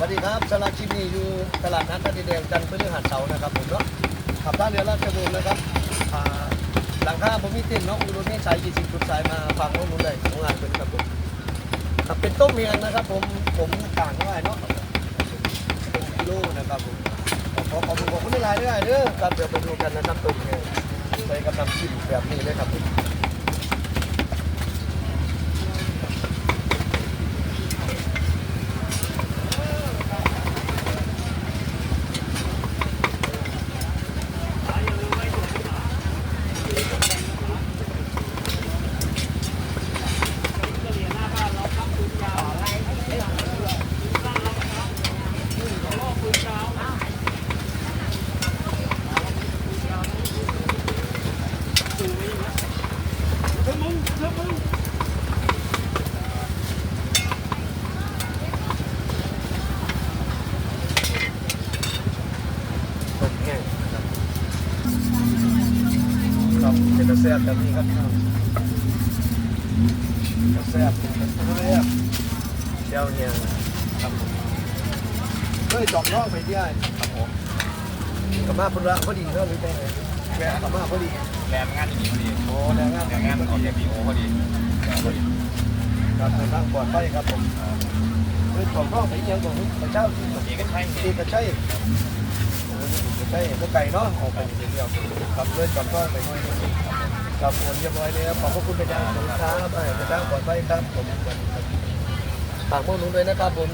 สวัสดีครับสำหรับคลิปนี้อยู่ตลาดนัดตะดีแดงจันทร์พฤหัสเสาร์นะครับผมเนาะขับท่าเรือราชบุรีนะครับอ่าหลังคาผมมีเต็นท์เนาะอุดมเมฆสายกี่สิบจุดสายมาฟังข้อมูลได้ของงานเป็นครับผมครับเป็นต้มเมียงนะครับ ผมผมต่างง่ายเนาะเป็นกิโลนะครับผมขอขอบคุณขอบคุณหลายๆด้วยเด้อครับเดี๋ยวไปดูกันนะครับต้มเมียใส่กำลังกินแบบนี้เลยครับ ต้มแห้งนะครับครับเป็นกระแซบแบบนี้ครับกระแซบกระแซบเจ้าเนี่ยครับผมเฮ้ยจอกนอกไปที่ไอ้ครับผมกลับมาพุ่นละพอดีเท่านี้ได้ไง แวะกลับมาพอดีแรงงานอย่างนี้พอดีโอ้แรงงานแรงงานออกจากดีโอพอดีพอดีครับเดินทางปลอดภัยครับผมเฮ้ยจอกนอกไปเชียงของพระเจ้าที่เอกชัยเอกชัยโอ้ยเอกชัยพวกไก่เนาะออกไปเดียวครับเลยจอกนอกไปหน่อยนึงครับผมเรียบร้อยเลยครับขอบพระคุณเป็นอย่างสูงครับไปเป็นทางปลอดภัยครับผมฝากพวกหนูด้วยนะครับผม